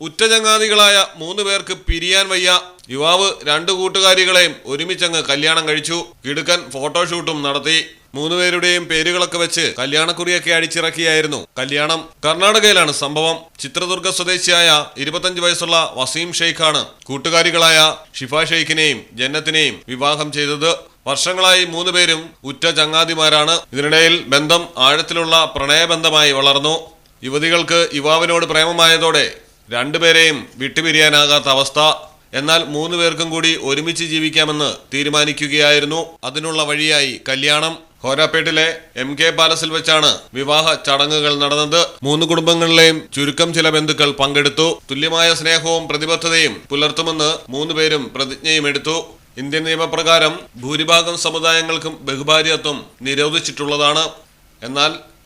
ഉറ്റചങ്ങാതികളായ മൂന്ന് പേർക്ക് പിരിയാൻ വയ്യ. യുവാവ് രണ്ടു കൂട്ടുകാരികളെയും ഒരുമിച്ചങ്ങ് കല്യാണം കഴിച്ചു. കിടുക്കൻ ഫോട്ടോഷൂട്ടും നടത്തി. മൂന്നുപേരുടെയും പേരുകളൊക്കെ വെച്ച് കല്യാണക്കുറിയൊക്കെ അടിച്ചിറക്കിയായിരുന്നു. കല്യാണം കർണാടകയിലാണ് സംഭവം. ചിത്രദുർഗ സ്വദേശിയായ ഇരുപത്തഞ്ച് വയസ്സുള്ള വസീം ഷെയ്ഖാണ് കൂട്ടുകാരികളായ ഷിഫ ഷെയ്ഖിനെയും ജന്നത്തിനെയും വിവാഹം ചെയ്തത്. വർഷങ്ങളായി മൂന്നുപേരും ഉറ്റ ചങ്ങാതിമാരാണ് ഇതിനിടയിൽ ബന്ധം ആഴത്തിലുള്ള പ്രണയബന്ധമായി വളർന്നു. യുവതികൾക്ക് യുവാവിനോട് പ്രേമമായതോടെ രണ്ടുപേരെയും വിട്ടുപിരിയാനാകാത്ത അവസ്ഥ. എന്നാൽ മൂന്ന് പേർക്കും കൂടി ഒരുമിച്ച് ജീവിക്കാമെന്ന് തീരുമാനിക്കുകയായിരുന്നു. അതിനുള്ള വഴിയായി കല്യാണം. ഹോരാപ്പേട്ടിലെ എം കെ പാലസിൽ വെച്ചാണ് വിവാഹ ചടങ്ങുകൾ നടന്നത്. മൂന്ന് കുടുംബങ്ങളിലെയും ചുരുക്കം ചില ബന്ധുക്കൾ പങ്കെടുത്തു. തുല്യമായ സ്നേഹവും പ്രതിബദ്ധതയും പുലർത്തുമെന്ന് മൂന്നുപേരും പ്രതിജ്ഞയും എടുത്തു ഇന്ത്യൻ നിയമപ്രകാരം ഭൂരിഭാഗം സമുദായങ്ങൾക്കും ബഹുഭാര്യത്വം നിരോധിച്ചിട്ടുള്ളതാണ്. എന്നാൽ